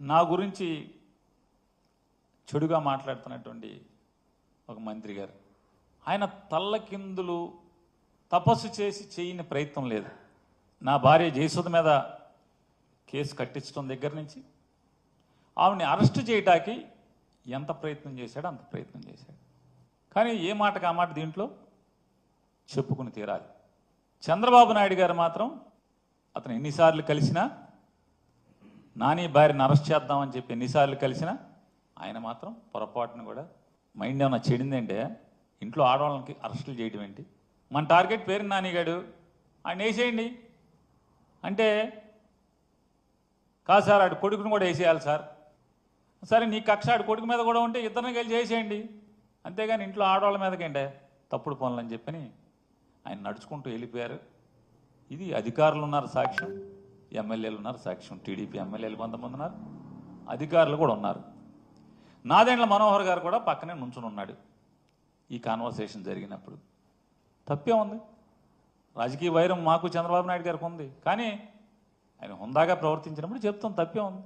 నా గురించి చెడుగా మాట్లాడుతున్నటువంటి ఒక మంత్రి గారు. ఆయన తల్లకిందులు తపస్సు చేసి చేయని ప్రయత్నం లేదు. నా భార్య జయసుధ మీద కేసు కట్టించడం దగ్గర నుంచి ఆవిడని అరెస్ట్ చేయటానికి ఎంత ప్రయత్నం చేశాడో అంత ప్రయత్నం చేశాడు. కానీ ఏ మాటకు ఆ మాట దీంట్లో? చెప్పుకుని తీరాలి. చంద్రబాబు నాయుడు గారు మాత్రం అతను ఎన్నిసార్లు కలిసినా నాని భార్యను అరెస్ట్ చేద్దామని చెప్పి ఎన్నిసార్లు కలిసినా ఆయన మాత్రం పొరపాటును కూడా మైండ్ ఏమైనా చెడిందంటే ఇంట్లో ఆడవాళ్ళకి అరెస్టులు చేయడం ఏంటి? మన టార్గెట్ పేరు నానిగాడు ఆయన వేసేయండి. అంటే కాదు సార్ ఆడు కొడుకును కూడా వేసేయాలి సార్. సరే నీ కక్ష ఆడు కొడుకు మీద కూడా ఉంటే ఇద్దరిని కలిసి చేసేయండి అంతేగాని ఇంట్లో ఆడవాళ్ళ మీదకేంటే తప్పుడు పనులు అని చెప్పని ఆయన నడుచుకుంటూ వెళ్ళిపోయారు. ఇది అధికారులు ఉన్నారు సాక్ష్యం. ఎమ్మెల్యేలు ఉన్నారు సాక్ష్యం టీడీపీ ఎమ్మెల్యేలు కొంతమంది ఉన్నారు అధికారులు కూడా ఉన్నారు. నాదెండ్ల మనోహర్ గారు కూడా పక్కనే నుంచుని ఉన్నాడు ఈ కాన్వర్సేషన్ జరిగినప్పుడు. తప్పే ఉంది. రాజకీయ వైరం మాకు చంద్రబాబు నాయుడు గారికి ఉంది. కానీ ఆయన హుందాగా ప్రవర్తించినప్పుడు చెప్తాం తప్పే ఉంది.